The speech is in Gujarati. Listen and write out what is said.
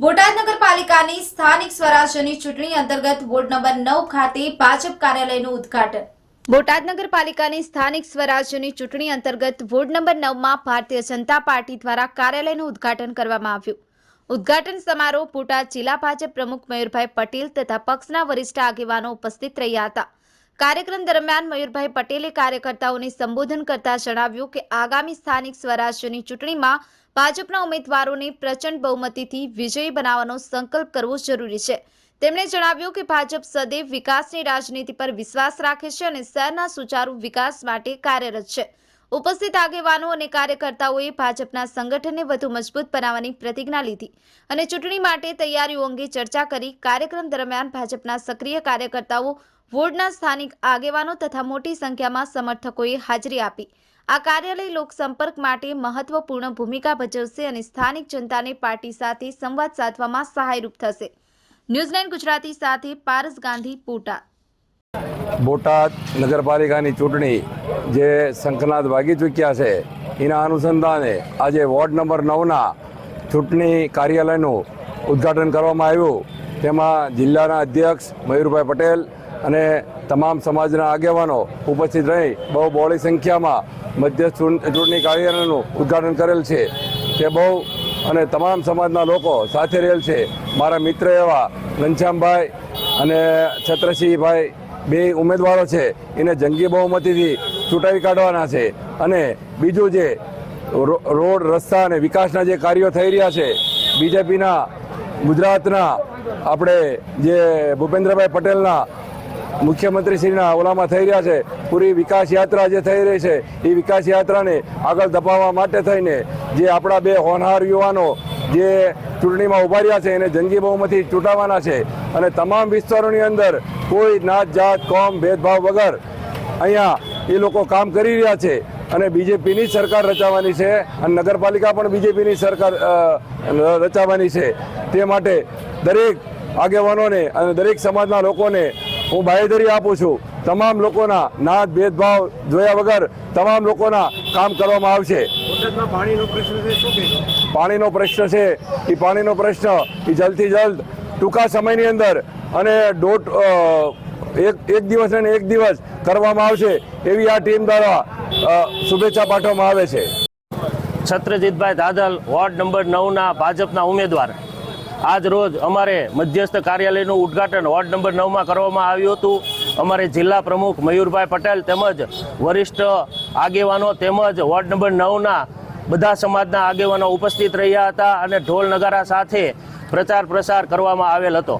બોટાદ નગરપાલિકાની સ્થાનિક સ્વરાજ્યની ચૂંટણી અંતર્ગત વોર્ડ નંબર નવ ખાતે ભાજપ કાર્યાલયનું ઉદ્ઘાટન. બોટાદ નગરપાલિકાની સ્થાનિક સ્વરાજ્યની ચૂંટણી અંતર્ગત વોર્ડ નંબર નવમાં ભારતીય જનતા પાર્ટી દ્વારા કાર્યાલયનું ઉદ્ઘાટન કરવામાં આવ્યું. ઉદ્ઘાટન સમારોહ બોટાદ જિલ્લા ભાજપ પ્રમુખ મયુરભાઈ પટેલ તથા પક્ષના વરિષ્ઠ આગેવાનો ઉપસ્થિત રહ્યા હતા. કાર્યક્રમ દરમિયાન મયુરભાઈ પટેલે કાર્યકર્તાઓને સંબોધન કરતા જણાવ્યું કે આગામી સ્થાનિક સ્વરાજ્યની ચૂંટણીમાં ભાજપના ઉમેદવારોને પ્રચંડ બહુમતીથી વિજયી બનાવવાનો સંકલ્પ કરવો જરૂરી છે. તેમણે જણાવ્યું કે ભાજપ સદૈવ વિકાસની રાજનીતિ પર વિશ્વાસ રાખે છે અને શહેરના સુચારુ વિકાસ માટે કાર્યરત છે. ઉપસ્થિત આગેવાનો અને કાર્યકર્તાઓએ ભાજપના સંગઠનને વધુ મજબૂત બનાવવાની પ્રતિજ્ઞા લીધી અને ચૂંટણી માટે તૈયારીઓ અંગે ચર્ચા કરી કાર્યક્રમ દરમિયાન ભાજપના સક્રિય કાર્યકર્તાઓ, વોર્ડના સ્થાનિક આગેવાનો તથા મોટી સંખ્યામાં સમર્થકોએ હાજરી આપી. આ કાર્યાલય લોકસંપર્ક માટે મહત્વપૂર્ણ ભૂમિકા ભજવશે અને સ્થાનિક જનતાને પાર્ટી સાથે સંવાદ સાધવામાં સહાયરૂપ થશે. ન્યૂઝીલેન્ડ ગુજરાતી સાથે પારસ ગાંધી, બોટાદ. બોટાદ નગરપાલિકાની ચૂંટણી જે શંખનાદ વાગી ચૂક્યા છે, એના અનુસંધાને આજે વોર્ડ નંબર નવના ચૂંટણી કાર્યાલયનું ઉદ્ઘાટન કરવામાં આવ્યું. તેમાં જિલ્લાના અધ્યક્ષ મયુરભાઈ પટેલ અને તમામ સમાજના આગેવાનો ઉપસ્થિત રહી બહુ બહોળી સંખ્યામાં મધ્ય ચૂં- ચૂંટણી કાર્યાલયનું ઉદ્ઘાટન કરેલ છે. તે બહુ અને તમામ સમાજના લોકો સાથે રહેલ છે. મારા મિત્ર એવા ઘનશ્યામભાઈ અને છત્રસિંહભાઈ બે ઉમેદવારો છે. એને જંગી બહુમતીથી ચૂંટાવી કાઢવાના છે. અને બીજું જે રોડ, રસ્તા અને વિકાસના જે કાર્યો થઈ રહ્યા છે, બીજેપીના, ગુજરાતના, આપણે જે ભૂપેન્દ્રભાઈ પટેલના, મુખ્યમંત્રીશ્રીના ઓલામાં થઈ રહ્યા છે. પૂરી વિકાસ યાત્રા જે થઈ રહી છે, એ વિકાસ યાત્રાને આગળ ધપાવવા માટે થઈને જે આપણા બે હોનહાર યુવાનો, જે ચૂંટણીમાં ઊભા રહ્યા છે એને જંગી બહુમતી ચૂંટાવાના છે. અને તમામ વિસ્તારોની અંદર કોઈ નાત જાત, કોમ, ભેદભાવ વગર અહીંયા એ લોકો કામ કરી રહ્યા છે. અને બીજેપીની સરકાર રચાવાની છે અને નગરપાલિકા પણ બીજેપીની સરકાર રચાવાની છે. તે માટે દરેક આગેવાનોને અને દરેક સમાજના લોકોને હું બાહેધરી આપું છું, તમામ લોકોના નાત ભેદભાવ જોયા વગર તમામ લોકોના કામ કરવામાં આવશે. પાણીનો પ્રશ્ન છે પાણીનો પ્રશ્ન છે. એ પાણીનો પ્રશ્ન એ જલ્દથી જલ્દ ટૂંકા સમયની અંદર અને દોઢ એક એક દિવસ અને એક દિવસ કરવામાં આવશે એવી આ ટીમ દ્વારા શુભેચ્છા પાઠવવામાં આવે છે. છત્રજીતભાઈ દાદલ વોર્ડ નંબર નવના ભાજપના ઉમેદવાર. આજ રોજ અમારે મધ્યસ્થ કાર્યાલયનું ઉદ્ઘાટન વોર્ડ નંબર નવમાં કરવામાં આવ્યું હતું. અમારે જિલ્લા પ્રમુખ મયુરભાઈ પટેલ તેમજ વરિષ્ઠ આગેવાનો તેમજ વોર્ડ નંબર નવના બધા સમાજના આગેવાનો ઉપસ્થિત રહ્યા હતા અને ઢોલ નગારા સાથે પ્રચાર પ્રસાર કરવામાં આવેલ હતો.